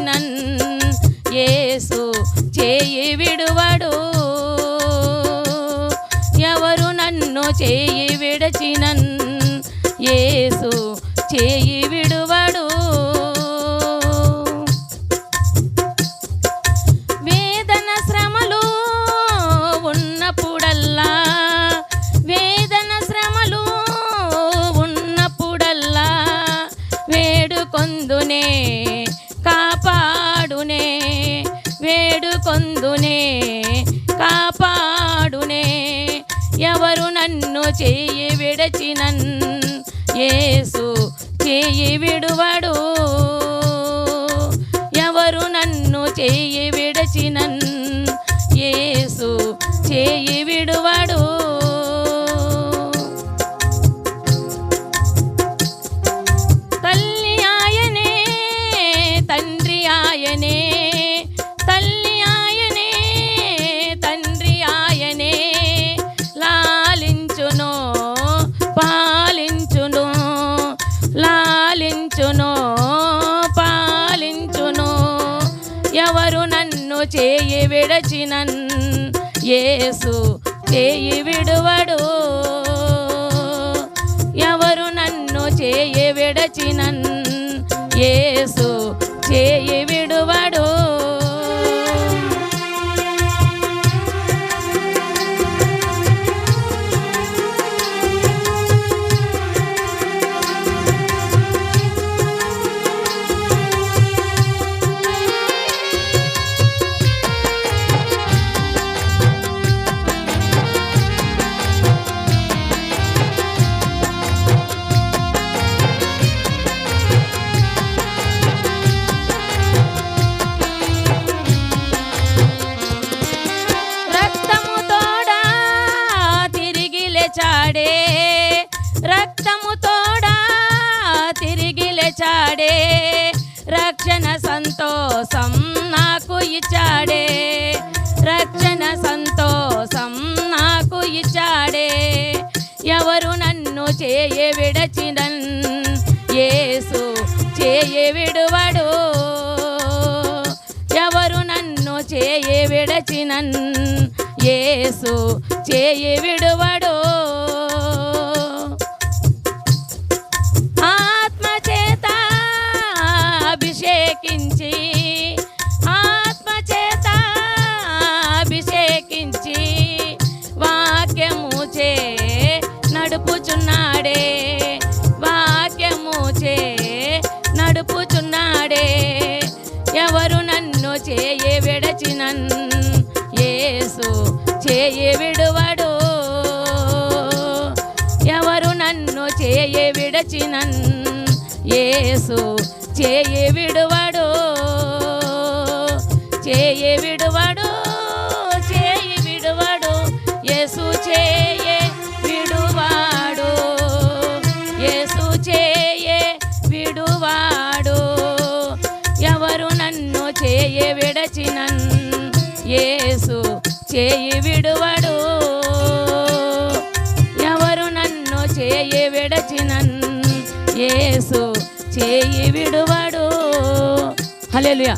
నన్ ఏసు చేయి విడువడు. ఎవరు నన్ను చేయి విడచినన్ ఏసు చేయి విడువ పొందునే కాపాడునే. ఎవరు నన్ను చేయి విడచినన్ యేసు చేయి విడువ పాలించును పాలించును. ఎవరు నన్ను చేయి విడచినన్ యేసు చేయి విడువడు. ఎవరు నన్ను చేయి విడచినన్ యేసు లేచాడే రక్తము తోడా తిరిగి లేచాడే రక్షణ సంతోషం నాకు ఇచ్చాడే రక్షణ సంతోషం నాకు ఇచ్చాడే. ఎవరు నన్ను చేయ విడచినన్ యేసు చేయ విడువడు. ఎవరు నన్ను చేయ విడచినన్ యేసు చేయ విడువడు. అభిషేకించి ఆత్మచేత అభిషేకించి వాక్యము చే నడుపుచున్నాడే. వాక్యము చే నడుపుచున్నాడే. ఎవరు నన్ను చేయి విడచినన్ యేసు చేయి విడువడు. ఎవరు నన్ను చేయి విడచినన్ యేసు చేయి విడువడు చేయి విడువడు చేయి విడువడు యేసు చేయి విడువాడు యేసు చేయి విడువాడు. ఎవరు నన్ను చేయి విడచినన్ యేసు చేయి విడువడు. ఎవరు నన్ను చేయి విడచినన్ యేసు చేయి విడువడు. హల్లెలూయా.